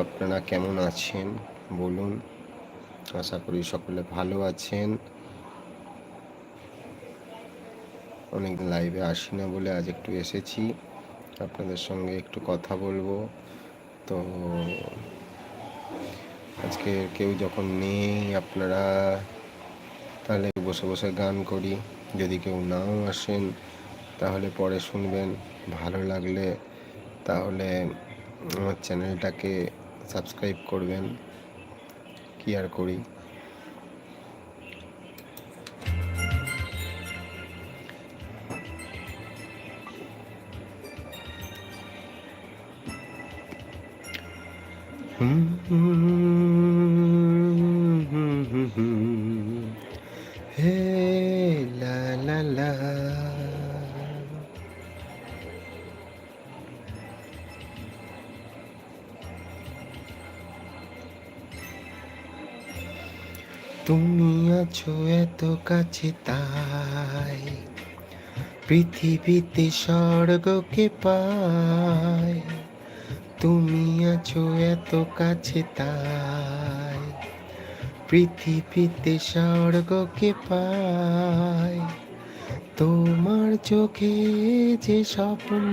আপনারা কেমন আছেন? বলুন। আশা করি সকলে ভালো আছেন। অনেক লাইভে আসি না বলে আজ একটু এসেছি। আপনাদের সঙ্গে একটু কথা বলব। তো আজকে কেউ যখন নেই আপনারা, তাহলে বসে বসে গান করি। যদি কেউ নাও আসেন, তাহলে পরে শুনবেন। ভালো লাগলে তাহলে আমার চ্যানেলটাকে সাবস্ক্রাইব করবেন। কি আর করি? হে তুমি আছো এত কাছে তাই। পৃথিবীতে স্বর্গকে পাই তুমি আছো এত কাছে তাই। পৃথিবীতে স্বর্গকে পাই তোমার চোখে যে স্বপ্ন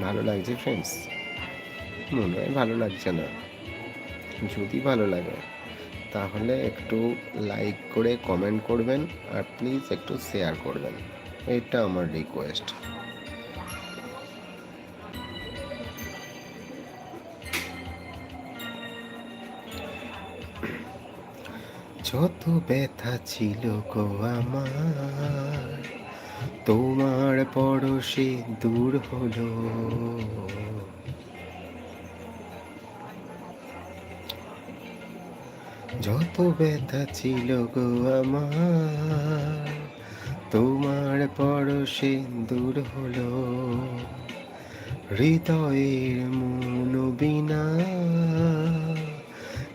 ভালো লাগছে ফ্রেন্ডস মনে হয় ভালো লাগছে না। যদি ভালো লাগে, তাহলে একটু লাইক করে কমেন্ট করবেন আর প্লিজ একটু শেয়ার করবেন। এটা আমার রিকোয়েস্ট যত ব্যথা ছিল গো আমার তোমার পরশে দূর হলো। যত ব্যথা ছিল গো আমার, তোমার পরশে দূর হলো। হৃদয়ের মন বিনা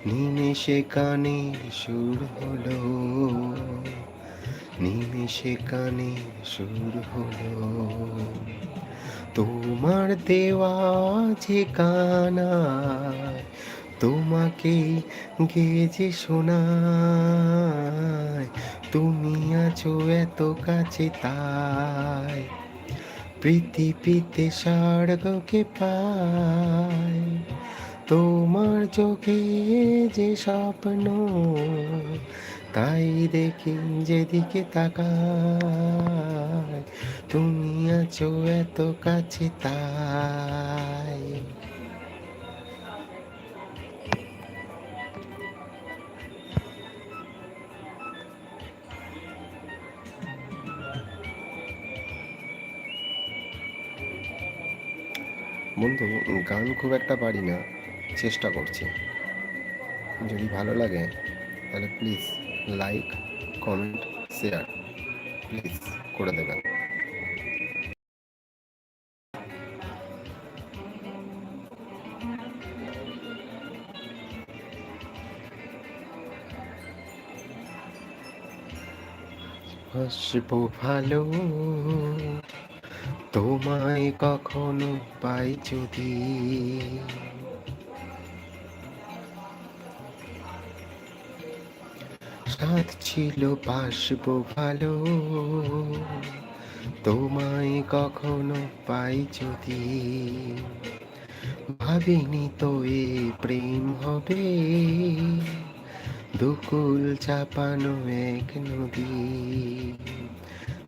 নিমেষে কানে সুর হলো। নিমেষে কানে সুর হলো। তোমার দেওয়া যে কানা তোমাকে গেজে শোনায়, তুমি আছো এত কাছে তাই। পৃথিবীতে স্বর্গকে পায় তোমার চোখে যে স্বপ্ন তাই দেখি যেদিকে তাকায়। তুমি আছো এত কাছে তাই। বন্ধু, গান খুব একটা পারি না, চেষ্টা করছি। যদি ভালো লাগে, তাহলে please like comment share please করে দেবেন। হাসবো ভালো তোমায় কখনো পাই যদি। সাথ ছিল বাসবো ভালো। তোমায় কখনো পাই যদি ভাবিনি তো এ প্রেম হবে। দুকুল চাপানো এক নদী,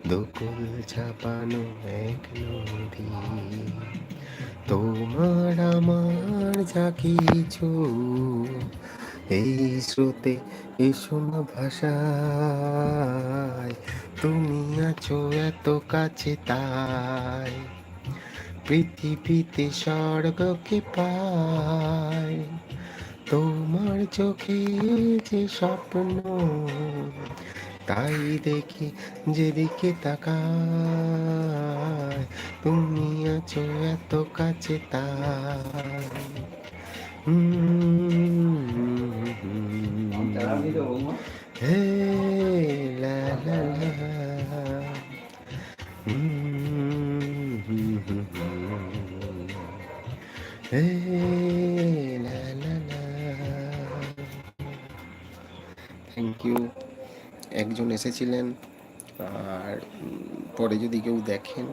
দুকুল চাপানো এক নদী। তোমার আমার যা কিছু এই স্রোতে এসো না ভাষায়। তুমি আছো এত কাছে তাই। পৃথিবীতে স্বর্গকে পাই? তোমার চোখে যে স্বপ্ন, তাই দেখি যেদিকে তাকায়। তুমি আছো এত কাছে তাই। হে লা লা লা লা থ্যাংক ইউ একজন এসেছিলেন, আর পরে যদি কেউ দেখেন,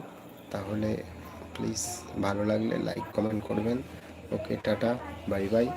তাহলে প্লিজ ভালো লাগলে লাইক কমেন্ট করবেন। ওকে টাটা বাই বাই